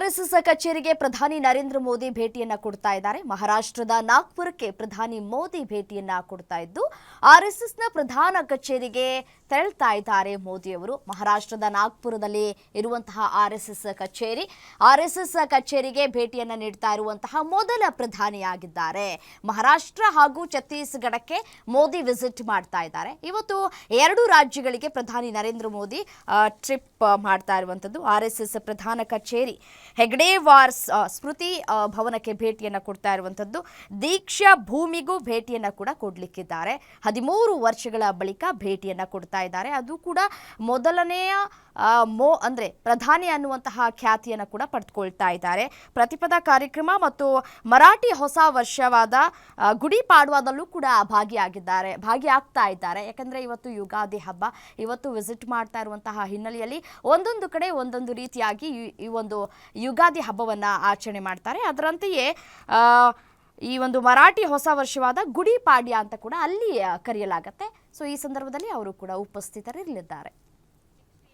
RSS ಕಚೇರಿಗೆ ಪ್ರಧಾನಿ ನರೇಂದ್ರ ಮೋದಿ ಭೇಟಿಯನ್ನ ಕೊಡ್ತಾ ಇದ್ದಾರೆ. ಮಹಾರಾಷ್ಟ್ರದ ನಾಗ್ಪುರಕ್ಕೆ ಪ್ರಧಾನಿ ಮೋದಿ ಭೇಟಿಯನ್ನ ಕೊಡ್ತಾ ಇದ್ದು, ಆರ್ಎಸ್ಎಸ್ನ ಪ್ರಧಾನ ಕಚೇರಿಗೆ ತೆರಳ್ತಾ ಇದ್ದಾರೆ ಮೋದಿ ಅವರು. ಮಹಾರಾಷ್ಟ್ರದ ನಾಗ್ಪುರದಲ್ಲಿ ಇರುವಂತಹ ಆರ್ಎಸ್ಎಸ್ ಕಚೇರಿ, ಆರ್ಎಸ್ಎಸ್ ಕಚೇರಿಗೆ ಭೇಟಿಯನ್ನ ನೀಡ್ತಾ ಇರುವಂತಹ ಮೊದಲ ಪ್ರಧಾನಿಯಾಗಿದ್ದಾರೆ. ಮಹಾರಾಷ್ಟ್ರ ಹಾಗೂ ಛತ್ತೀಸ್ಗಢಕ್ಕೆ ಮೋದಿ ವಿಸಿಟ್ ಮಾಡ್ತಾ ಇದ್ದಾರೆ. ಇವತ್ತು ಎರಡು ರಾಜ್ಯಗಳಿಗೆ ಪ್ರಧಾನಿ ನರೇಂದ್ರ ಮೋದಿ ಟ್ರಿಪ್ ಮಾಡ್ತಾ ಇರುವಂಥದ್ದು. ಆರ್ ಎಸ್ ಎಸ್ ಪ್ರಧಾನ ಕಚೇರಿ ಹೆಗ್ಡೇವಾರ್ ಸ್- ಸ್ಮೃತಿ ಭವನಕ್ಕೆ ಭೇಟಿಯನ್ನು ಕೊಡ್ತಾ ಇರುವಂಥದ್ದು. ದೀಕ್ಷಾ ಭೂಮಿಗೂ ಭೇಟಿಯನ್ನು ಕೂಡ ಕೊಡಲಿಕ್ಕಿದ್ದಾರೆ. ಹದಿಮೂರು ವರ್ಷಗಳ ಬಳಿಕ ಭೇಟಿಯನ್ನು ಕೊಡ್ತಾ ಇದ್ದಾರೆ. ಅದು ಕೂಡ ಮೊದಲನೆಯ ಮೋ, ಅಂದ್ರೆ ಪ್ರಧಾನಿ ಅನ್ನುವಂತಹ ಖ್ಯಾತಿಯನ್ನು ಕೂಡ ಪಡೆದುಕೊಳ್ತಾ ಇದ್ದಾರೆ. ಪ್ರತಿಪದ ಕಾರ್ಯಕ್ರಮ ಮತ್ತು ಮರಾಠಿ ಹೊಸ ವರ್ಷವಾದ ಗುಡಿ ಪಾಡ್ವಾದಲ್ಲೂ ಕೂಡ ಭಾಗಿಯಾಗಿದ್ದಾರೆ, ಭಾಗಿಯಾಗ್ತಾ ಇದ್ದಾರೆ. ಯಾಕಂದರೆ ಇವತ್ತು ಯುಗಾದಿ ಹಬ್ಬ. ಇವತ್ತು ವಿಸಿಟ್ ಮಾಡ್ತಾ ಇರುವಂತಹ ಹಿನ್ನೆಲೆಯಲ್ಲಿ ಒಂದೊಂದು ಕಡೆ ಒಂದೊಂದು ರೀತಿಯಾಗಿ ಈ ಒಂದು ಯುಗಾದಿ ಹಬ್ಬವನ್ನು ಆಚರಣೆ ಮಾಡ್ತಾರೆ. ಅದರಂತೆಯೇ ಈ ಒಂದು ಮರಾಠಿ ಹೊಸ ವರ್ಷವಾದ ಗುಡಿ ಪಾಡ್ಯ ಅಂತ ಕೂಡ ಅಲ್ಲಿ ಕರೆಯಲಾಗತ್ತೆ. ಸೊ ಈ ಸಂದರ್ಭದಲ್ಲಿ ಅವರು ಕೂಡ ಉಪಸ್ಥಿತರಿರಲಿದ್ದಾರೆ.